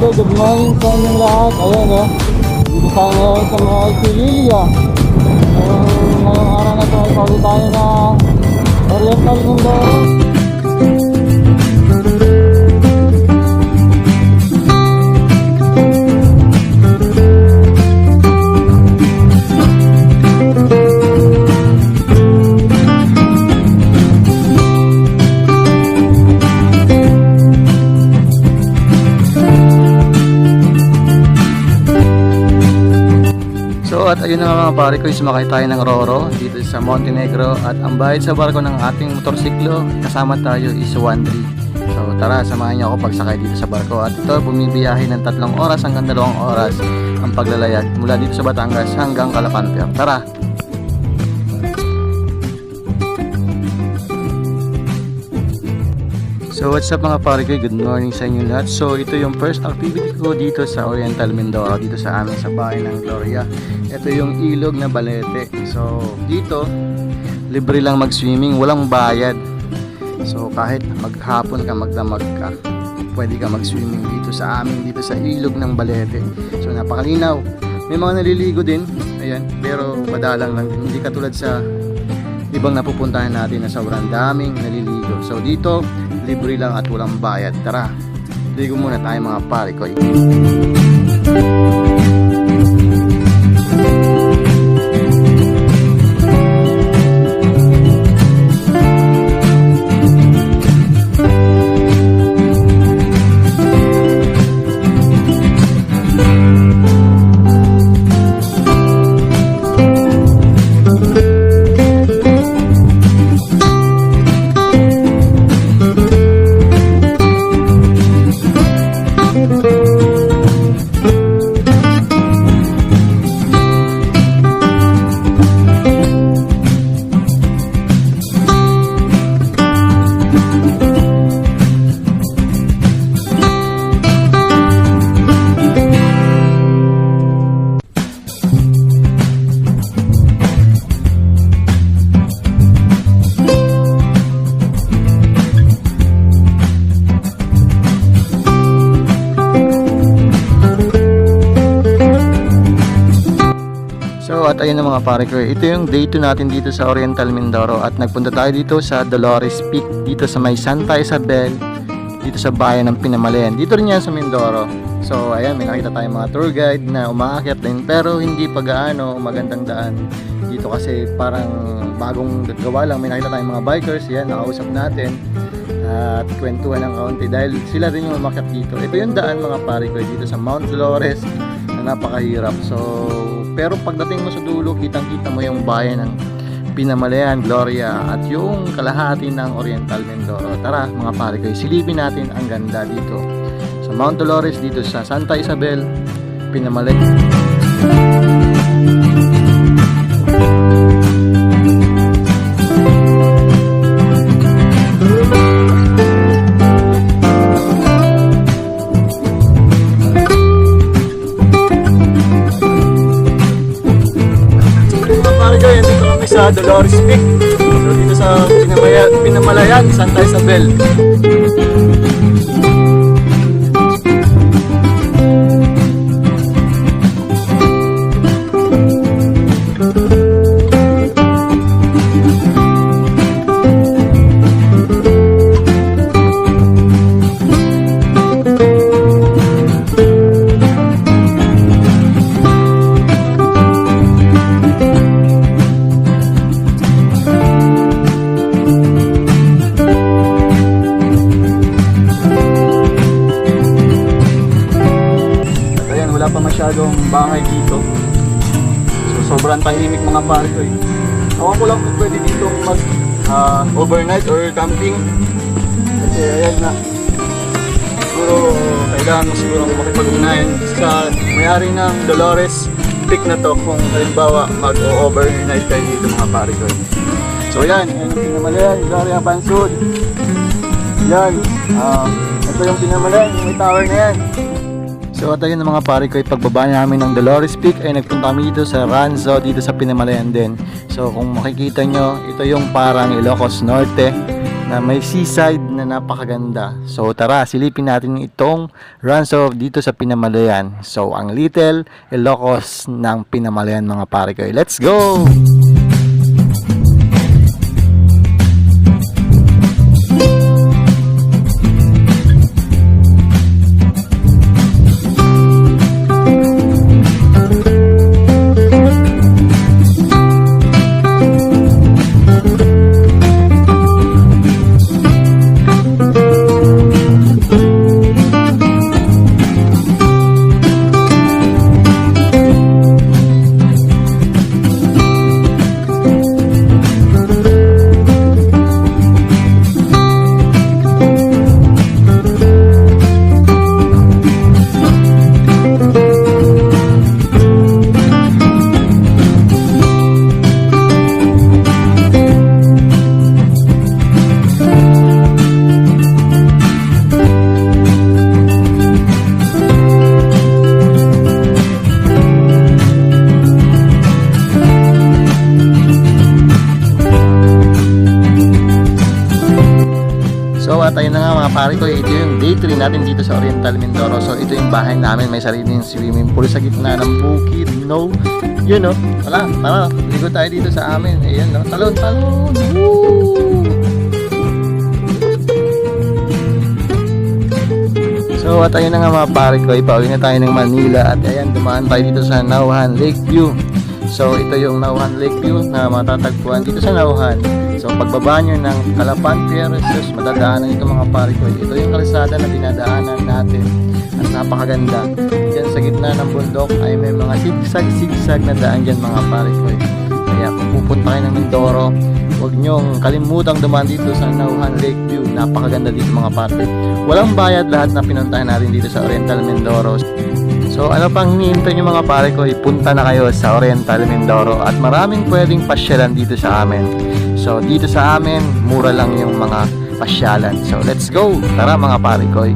good morning sa inyong lahat. Ayan o. Dito tayo ngayon sa mga Alpililia. Ngayong, ngayong araw na ito ay sabi tayo na Oriental Mindoro. So at ayun na nga mga pare ko, sumakay tayo ng Roro dito sa Montenegro at ang bayad sa barko ng ating motorsiklo kasama tayo is 1.3. So tara, samahan niyo ako pagsakay dito sa barko at ito bumibiyahe ng tatlong oras hanggang dalawang oras ang paglalayag mula dito sa Batangas hanggang Calapanter. Tara! So what's up mga pare ko, good morning sa inyo lahat. So ito yung first activity ko dito sa Oriental Mindoro, dito sa amin sa bahay ng Gloria. Ito yung ilog na Balete. So dito, libre lang mag-swimming, walang bayad. So kahit maghapon ka, magdamag ka, pwede ka mag-swimming dito sa amin, dito sa ilog ng Balete. So napakalinaw. May mga naliligo din, ayan, pero madalang lang. Hindi katulad sa ibang napupuntahan natin na sobrang daming naliligo. So dito, libre lang at walang bayad. Tara, ligo muna tayo mga pare ko. So at ayun na mga pare ko, ito yung day 2 natin dito sa Oriental Mindoro at nagpunta tayo dito sa Dolores Peak, dito sa may Santa Isabel, dito sa bayan ng Pinamalayan. Dito rin yan sa Mindoro. So ayan, may nakita tayong mga tour guide na umaakyat din pero hindi pa gaano magandang daan dito kasi parang bagong gawa lang. May nakita tayong mga bikers, yan, nakausap natin at kwentuhan ng kaunti dahil sila rin yung umakyat dito. Ito yung daan mga pare ko dito sa Mount Dolores na napakahirap. So, pero pagdating mo sa dulo, kitang-kita mo yung bayan ng Pinamalayan, Gloria at yung kalahati ng Oriental Mindoro. Tara mga pare ko, silipin natin ang ganda dito sa Mount Dolores dito sa Santa Isabel, Pinamalayan. Dolores Peak. So dito sa Pinamalayan, Santa Isabel. Masyadong bahay dito. So, sobrang tahimik mga pare ko eh. Ako ko lang kung pwede dito mag ah, overnight or camping. Kasi ayan na. Siguro, kailangan mo siguro makipag-unayan sa may-ari ng Dolores Peak na to kung halimbawa mag-overnight kayo dito mga pare ko. So ayan, yan yung pinamalayan, Gloria Bansud. Yan, ah, ito yung pinamalayan, yung may tower na yan. So at ayun mga pare ko, pagbaba namin ng Dolores Peak ay nagpunta kami dito sa Ranzo, dito sa Pinamalayan din. So kung makikita nyo, ito yung parang Ilocos Norte na may seaside na napakaganda. So tara, silipin natin itong runs of dito sa Pinamalayan. So ang Little Ilocos ng Pinamalayan mga pare ko. Let's go! Pare ko, ito yung day 3 natin dito sa Oriental Mindoro. So ito yung bahay namin, may sariling swimming pool sa gitna ng bukid. No, yun no, wala, tara, ligo tayo dito sa amin. Ayan no, talon, talon. Woo! So at ayun na nga mga pare ko, ipauwi na tayo ng Manila at ayan, dumaan tayo dito sa Nauhan Lakeview. So ito yung Nauhan Lakeview na matatagpuan dito sa Nauhan. So pagbaba nyo ng Calapan Terraces, madadaanan ito mga pare ko. Ito yung kalsada na dinadaanan natin at napakaganda. Diyan sa gitna ng bundok ay may mga sigsag-sigsag na daan dyan mga pare ko. Kaya kung pupunta kayo ng Mindoro, huwag nyong kalimutang dumaan dito sa Nauhan Lakeview. Napakaganda dito mga pare. Walang bayad lahat na pinuntahan natin dito sa Oriental Mindoro. So ano pang hinihintay nyo mga pare ko, ipunta na kayo sa Oriental Mindoro at maraming pwedeng pasyalan dito sa amin. So dito sa amin, mura lang yung mga pasyalan. So let's go! Tara mga pare ko.